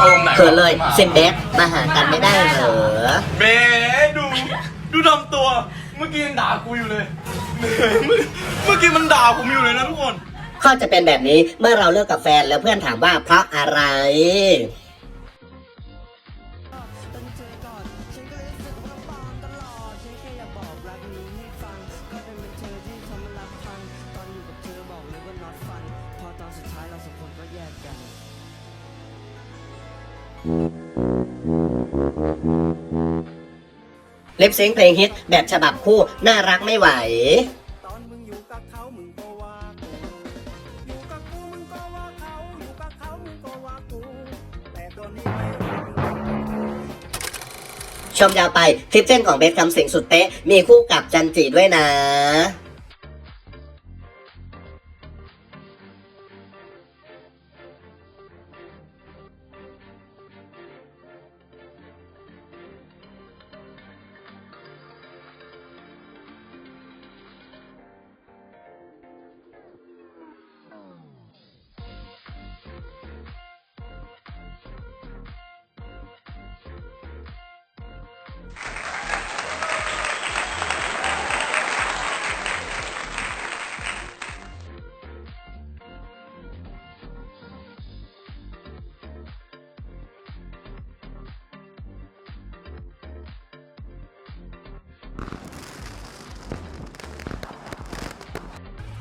อารมณ์ไหนวะเขินเลยมาซิมเบสมาหากันไม่ได้เหรอเบดูดูทำตัว เมื่อกี้ยังด่ากูอยู่เลยเบเมื่อกี้มันด่าผมอยู่เลยนะทุกคนก็จะเป็นแบบนี้เมื่อเราเลิกกับแฟนแล้วเพื่อนถามว่าเพราะอะไรลิปซิงค์เพลงฮิตแบบฉบับคู่น่ารักไม่ไหวตอนมึงอยู่กับเขามึงก็ว่ากู อยู่กับกูมึงก็ว่าเขาอยู่กับเขามึงก็ว่ากูแต่ตอนนี้ไม่รู้ชมยาวไปคลิปเส้นของเบสคำสิงสุดเป๊ะมีคู่กับจันจีด้วยนะ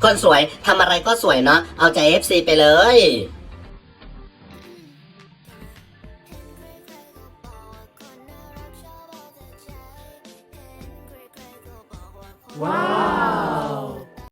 คนสวยทำอะไรก็สวยเนาะเอาใจ FC ไปเลย ว้าว